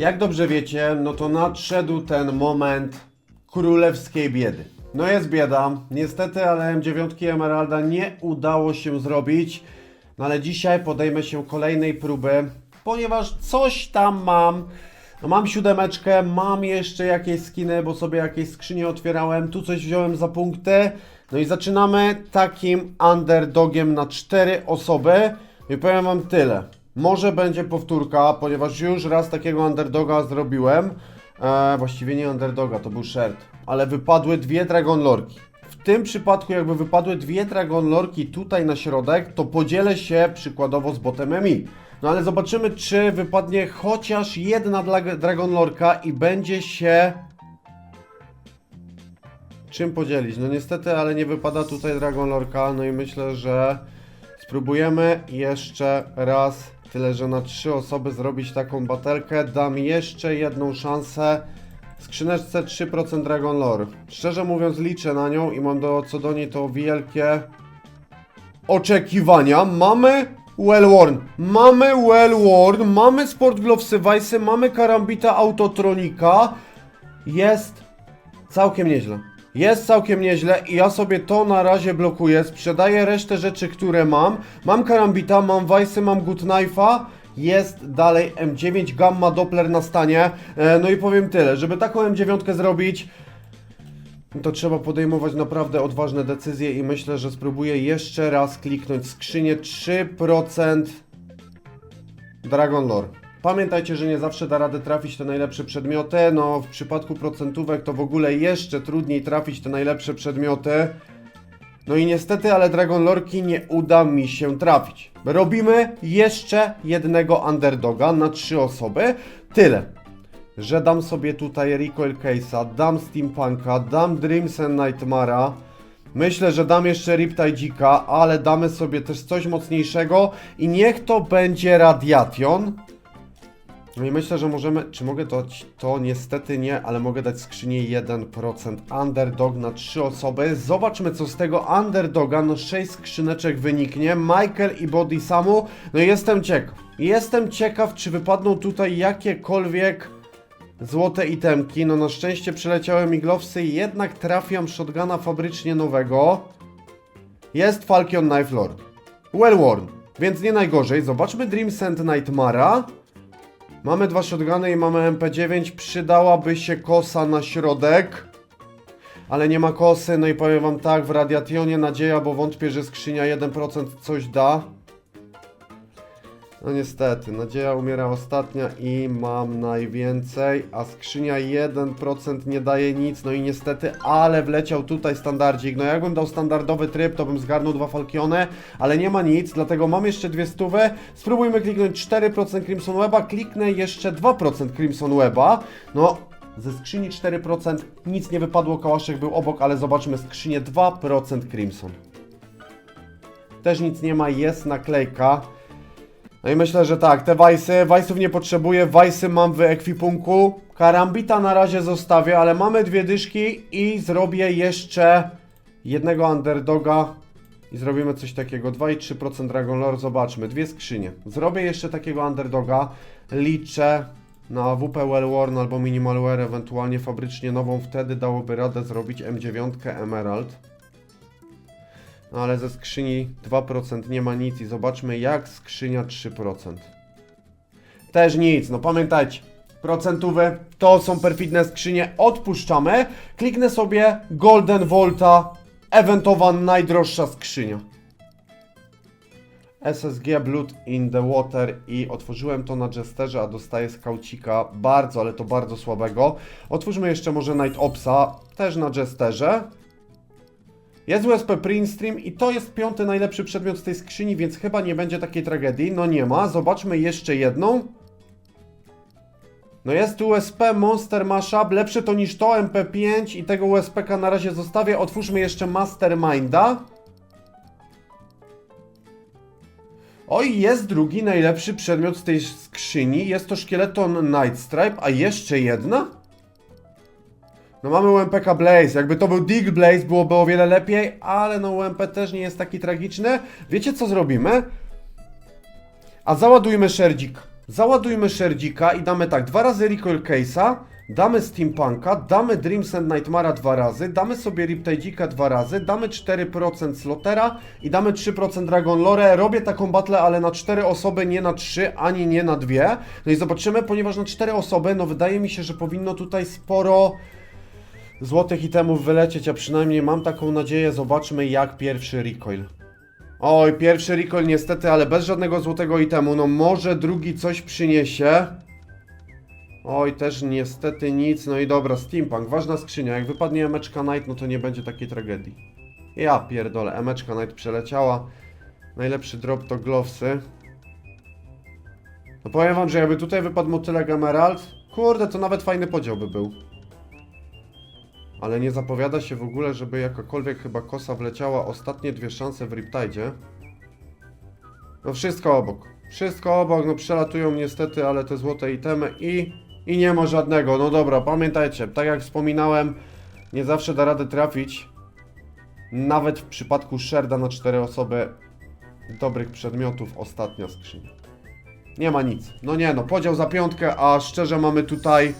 Jak dobrze wiecie, no to nadszedł ten moment królewskiej biedy. No jest bieda, niestety, ale M9 Emeralda nie udało się zrobić. No ale dzisiaj podejmę się kolejnej próby, ponieważ coś tam mam. No mam siódemeczkę, mam jeszcze jakieś skiny, bo sobie jakieś skrzynie otwierałem, tu coś wziąłem za punkty. No i zaczynamy takim underdogiem na cztery osoby. I powiem wam tyle. Może będzie powtórka, ponieważ już raz takiego underdoga zrobiłem. E, właściwie nie underdoga, to był shirt. Ale wypadły dwie Dragon Lorki. W tym przypadku jakby wypadły dwie Dragon Lorki tutaj na środek, to podzielę się przykładowo z botem MI. No ale zobaczymy, czy wypadnie chociaż jedna dla Dragon Lorka i będzie się czym podzielić. No niestety, ale nie wypada tutaj Dragon Lorka, no i myślę, że spróbujemy jeszcze raz, tyle że na trzy osoby zrobić taką batelkę. Dam jeszcze jedną szansę. W skrzyneczce 3% Dragon Lore. Szczerze mówiąc liczę na nią i mam do, co do niej to wielkie oczekiwania. Mamy Well Worn, mamy Well Worn, mamy Sport Glovesy Vice, mamy Karambita Autotronika. Jest całkiem nieźle. Jest całkiem nieźle i ja sobie to na razie blokuję. Sprzedaję resztę rzeczy, które mam. Mam Karambita, mam Vice, mam Good Knife'a. Jest dalej M9 Gamma Doppler na stanie. E, no i powiem tyle, żeby taką M9 zrobić, to trzeba podejmować naprawdę odważne decyzje i myślę, że spróbuję jeszcze raz kliknąć skrzynię 3% Dragon Lore. Pamiętajcie, że nie zawsze da radę trafić te najlepsze przedmioty. No, w przypadku procentówek to w ogóle jeszcze trudniej trafić te najlepsze przedmioty. No i niestety, ale Dragon Lorki nie uda mi się trafić. Robimy jeszcze jednego underdoga na trzy osoby. Tyle że dam sobie tutaj Recoil Case'a, dam Steampunka, dam Dreams and Nightmara. Myślę, że dam jeszcze Riptide Dzika, ale damy sobie też coś mocniejszego i niech to będzie Radiation. No i myślę, że możemy, czy mogę to, to niestety nie, ale mogę dać skrzynię 1% underdog na 3 osoby. Zobaczmy co z tego underdoga, no 6 skrzyneczek wyniknie, Michael i Body Samu. No i jestem ciekaw, jestem ciekaw czy wypadną tutaj jakiekolwiek złote itemki. No na szczęście przeleciały mi glowsy i jednak trafiam shotguna fabrycznie nowego. Jest Falcon Knife Lord. Well worn, więc nie najgorzej. Zobaczmy Dream Send Nightmara. Mamy dwa shotguny i mamy MP9. Przydałaby się kosa na środek. Ale nie ma kosy, no i powiem wam tak, w Radiationie nadzieja, bo wątpię, że skrzynia 1% coś da. No niestety, nadzieja umiera ostatnia i mam najwięcej, a skrzynia 1% nie daje nic, no i niestety, ale wleciał tutaj standardzik. No jakbym dał standardowy tryb, to bym zgarnął dwa Falkione, ale nie ma nic, dlatego mam jeszcze dwie stówy. Spróbujmy kliknąć 4% Crimson Weba, kliknę jeszcze 2% Crimson Weba. No, ze skrzyni 4% nic nie wypadło, kałaszek był obok, ale zobaczmy skrzynię 2% Crimson. Też nic nie ma, jest naklejka. No i myślę, że tak, te wajsy, wajsów nie potrzebuję, wajsy mam w ekwipunku. Karambita na razie zostawię, ale mamy dwie dyszki i zrobię jeszcze jednego underdoga i zrobimy coś takiego, 2,3% Dragon Lore, zobaczmy, dwie skrzynie. Zrobię jeszcze takiego underdoga, liczę na WP Wellworn albo Minimalware, ewentualnie fabrycznie nową, wtedy dałoby radę zrobić M9 Emerald. No ale ze skrzyni 2% nie ma nic i zobaczmy jak skrzynia 3%. Też nic, no pamiętajcie, procentówe to są perfidne skrzynie, odpuszczamy. Kliknę sobie Golden Volta, eventowa najdroższa skrzynia. SSG Blood in the Water i otworzyłem to na Jesterze, a dostaję skaucika bardzo, ale to bardzo słabego. Otwórzmy jeszcze może Night Opsa, też na Jesterze. Jest USP Print Stream i to jest piąty najlepszy przedmiot z tej skrzyni, więc chyba nie będzie takiej tragedii. No nie ma. Zobaczmy jeszcze jedną. No jest USP Monster Mashup, lepszy to niż to, MP5 i tego USPK na razie zostawię. Otwórzmy jeszcze Masterminda. Oj, jest drugi najlepszy przedmiot z tej skrzyni. Jest to szkieleton Night Stripe, a jeszcze jedna? No mamy UMPK Blaze, jakby to był Dig Blaze byłoby o wiele lepiej, ale no UMP też nie jest taki tragiczny. Wiecie co zrobimy? A załadujmy szerdzik. załadujmy Szerdzika i damy tak, dwa razy Recoil Case'a, damy Steampunka, damy Dreams and Nightmara dwa razy, damy sobie Riptide'ika dwa razy, damy 4% Slotera i damy 3% Dragon Lore. Robię taką battle, ale na 4 osoby, nie na 3, ani nie na 2. No i zobaczymy, ponieważ na 4 osoby, no wydaje mi się, że powinno tutaj sporo złotych itemów wylecieć, a przynajmniej mam taką nadzieję. Zobaczmy jak pierwszy recoil. Oj, pierwszy recoil niestety, ale bez żadnego złotego itemu. No może drugi coś przyniesie. Oj, też niestety nic. No i dobra, Steampunk, ważna skrzynia. Jak wypadnie Emeczka Knight, no to nie będzie takiej tragedii. Ja pierdolę, Emeczka Knight przeleciała. Najlepszy drop to Glovesy. No powiem wam, że jakby tutaj wypadł motylek Emerald, kurde, to nawet fajny podział by był. Ale nie zapowiada się w ogóle, żeby jakakolwiek chyba kosa wleciała. Ostatnie dwie szanse w Riptide. No wszystko obok. Wszystko obok, no przelatują niestety, ale te złote itemy i... I nie ma żadnego. No dobra, pamiętajcie, tak jak wspominałem, nie zawsze da radę trafić. Nawet w przypadku Sherda na cztery osoby dobrych przedmiotów ostatnia skrzynia. Nie ma nic. No nie no, podział za piątkę, a szczerze mamy tutaj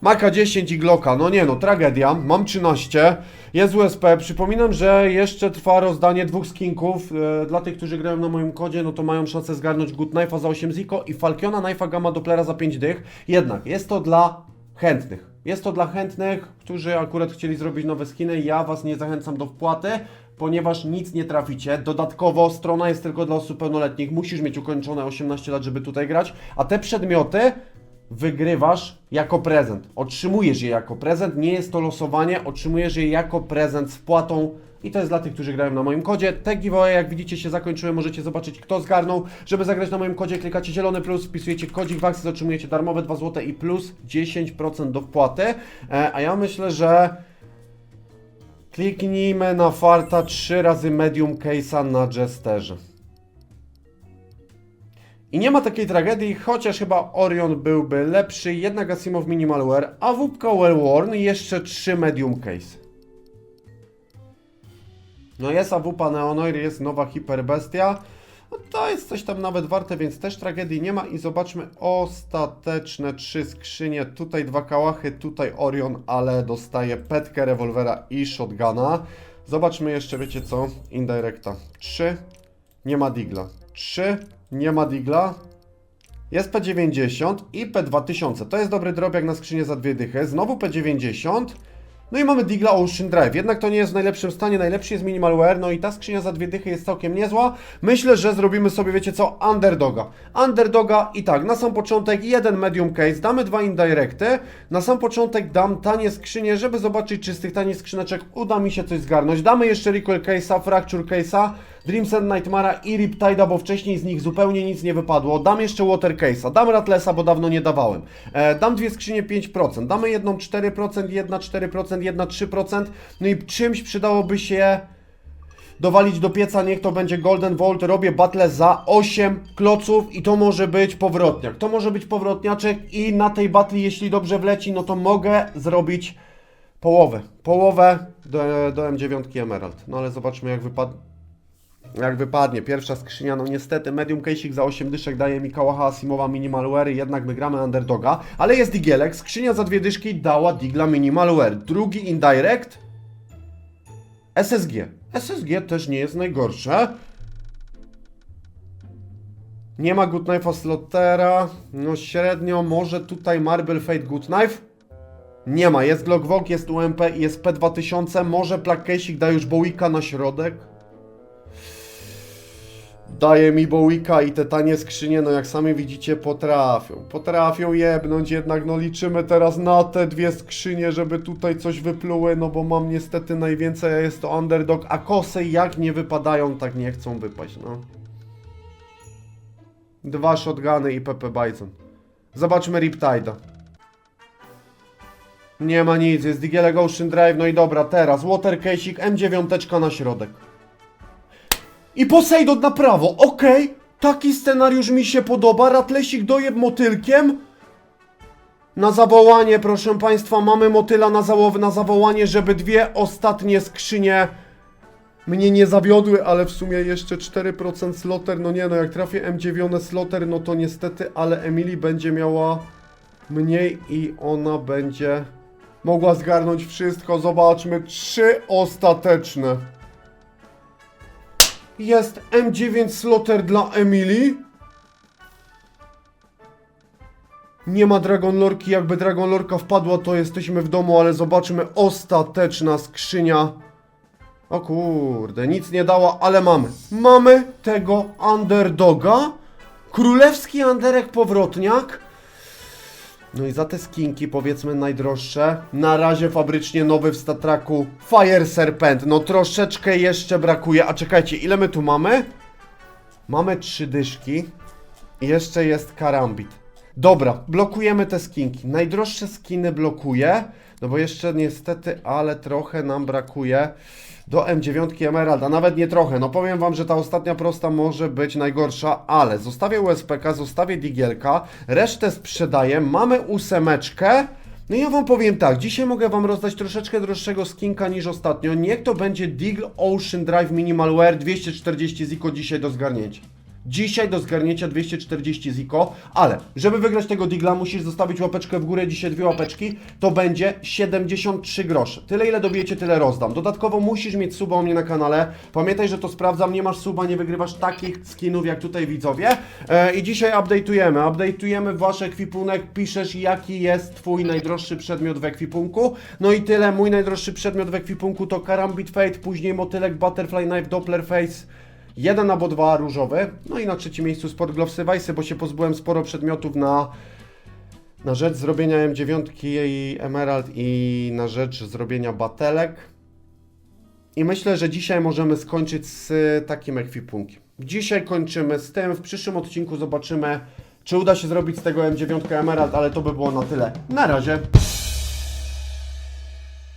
Maka 10 i Glocka, no nie no, tragedia, mam 13, jest USP, przypominam, że jeszcze trwa rozdanie dwóch skinków, e, dla tych, którzy grają na moim kodzie, no to mają szansę zgarnąć Good Knife'a za 8 ziko i Falkiona Knife'a Gamma Dopplera za 5 dych, jednak jest to dla chętnych, jest to dla chętnych, którzy akurat chcieli zrobić nowe skiny, ja Was nie zachęcam do wpłaty, ponieważ nic nie traficie. Dodatkowo strona jest tylko dla osób pełnoletnich. Musisz mieć ukończone 18 lat, żeby tutaj grać. A te przedmioty wygrywasz jako prezent. Otrzymujesz je jako prezent. Nie jest to losowanie, otrzymujesz je jako prezent z wpłatą. I to jest dla tych, którzy grają na moim kodzie. Te giveaway, jak widzicie, się zakończyły. Możecie zobaczyć, kto zgarnął. Żeby zagrać na moim kodzie, klikacie zielony plus, wpisujecie kodzik Waxis, otrzymujecie darmowe 2 zł i plus 10% do wpłaty. E, a ja myślę, że Kliknijmy na farta 3 razy medium case'a na jesterze. I nie ma takiej tragedii, chociaż chyba Orion byłby lepszy, jednak Asimov Minimalware, a WP Wellworn i jeszcze 3 medium case. No jest AWP Neonoir, jest nowa Hyperbestia. No to jest coś tam nawet warte, więc też tragedii nie ma. I zobaczmy ostateczne trzy skrzynie. Tutaj dwa kałachy, tutaj Orion, ale dostaje petkę, rewolwera i shotguna. Zobaczmy jeszcze, wiecie co? Indirecta. 3. Nie ma digla. 3. Nie ma digla. Jest P90 i P2000. To jest dobry drop jak na skrzynię za dwie dychy. Znowu P90. No i mamy Digla Ocean Drive. Jednak to nie jest w najlepszym stanie. Najlepszy jest Minimalware. No i ta skrzynia za dwie dychy jest całkiem niezła. Myślę, że zrobimy sobie, wiecie co, Underdoga. Underdoga i tak, na sam początek jeden medium case, damy dwa indirecty. Na sam początek dam tanie skrzynie, żeby zobaczyć, czy z tych tanich skrzyneczek uda mi się coś zgarnąć. Damy jeszcze Recoil Case'a, Fracture Case'a, Dreams and Nightmara i Riptide'a, bo wcześniej z nich zupełnie nic nie wypadło. Dam jeszcze Water Case'a, dam Ratlesa, bo dawno nie dawałem. E, dam dwie skrzynie 5%, damy jedną 4%, jedna 4%, jedna 3%. No i czymś przydałoby się dowalić do pieca, niech to będzie Golden Vault, robię battle za 8 kloców i to może być powrotniak. To może być powrotniaczek i na tej battle, jeśli dobrze wleci, no to mogę zrobić połowę. Połowę do, do M9 Emerald. No ale zobaczmy jak wypadnie. Jak wypadnie, pierwsza skrzynia, no niestety medium case'ik za 8 dyszek daje mi Kałacha Asimowa Minimalware, jednak my gramy Underdoga, ale jest Digielek, skrzynia za dwie dyszki dała Digla Minimalware, drugi Indirect, SSG, SSG też nie jest najgorsze, nie ma Good Knife'a Slotera, no średnio, może tutaj Marble Fate Good Knife? Nie ma, jest Glock jest UMP i jest P2000, może Plague Case'ik da już Bowika na środek? Daje mi Bowika i te tanie skrzynie, no jak sami widzicie, potrafią. Potrafią jebnąć, jednak no liczymy teraz na te dwie skrzynie, żeby tutaj coś wypluły, no bo mam niestety najwięcej, a jest to underdog, a kosy jak nie wypadają, tak nie chcą wypaść, no. Dwa shotguny i Pepe Bison. Zobaczmy Riptide'a. Nie ma nic, jest Digielek Ocean Drive, no i dobra, teraz Water Case'ik, M9 na środek. I Poseidon na prawo, okej. Taki scenariusz mi się podoba. Ratlesik dojeb motylkiem. Na zawołanie, proszę Państwa, mamy motyla na, zało- na zawołanie, żeby dwie ostatnie skrzynie mnie nie zawiodły, ale w sumie jeszcze 4% sloter, no nie no, jak trafię M9 sloter, no to niestety, ale Emily będzie miała mniej i ona będzie mogła zgarnąć wszystko. Zobaczmy, trzy ostateczne. Jest M9 sloter dla Emily. Nie ma Dragon Lorki, jakby Dragon Lorka wpadła, to jesteśmy w domu, ale zobaczmy ostateczna skrzynia. O kurde, nic nie dała, ale mamy. Mamy tego underdoga. Królewski anderek powrotniak. No i za te skinki, powiedzmy najdroższe, na razie fabrycznie nowy w Statraku Fire Serpent. No troszeczkę jeszcze brakuje. A czekajcie, ile my tu mamy? Mamy trzy dyszki. I jeszcze jest karambit. Dobra, blokujemy te skinki. Najdroższe skiny blokuję, no bo jeszcze niestety, ale trochę nam brakuje do M9 Emerald, a nawet nie trochę. No powiem wam, że ta ostatnia prosta może być najgorsza, ale zostawię USPK, zostawię Digielka, resztę sprzedaję, mamy ósemeczkę. No ja wam powiem tak, dzisiaj mogę wam rozdać troszeczkę droższego skinka niż ostatnio. Niech to będzie Deagle Ocean Drive Minimal Wear 240 ziko dzisiaj do zgarnięcia. Dzisiaj do zgarnięcia 240 ziko, ale żeby wygrać tego digla musisz zostawić łapeczkę w górę, dzisiaj dwie łapeczki, to będzie 73 grosze. Tyle ile dobijecie, tyle rozdam. Dodatkowo musisz mieć suba u mnie na kanale. Pamiętaj, że to sprawdzam, nie masz suba, nie wygrywasz takich skinów jak tutaj widzowie. E, I dzisiaj update'ujemy, update'ujemy wasz ekwipunek, piszesz jaki jest twój najdroższy przedmiot w ekwipunku. No i tyle, mój najdroższy przedmiot w ekwipunku to Karambit Fate, później motylek Butterfly Knife Doppler Face. Jeden albo dwa różowe. No i na trzecim miejscu Sport Gloves Device, bo się pozbyłem sporo przedmiotów na, na rzecz zrobienia M9 i Emerald i na rzecz zrobienia batelek. I myślę, że dzisiaj możemy skończyć z y, takim ekwipunkiem. Dzisiaj kończymy z tym. W przyszłym odcinku zobaczymy, czy uda się zrobić z tego M9 Emerald, ale to by było na tyle. Na razie.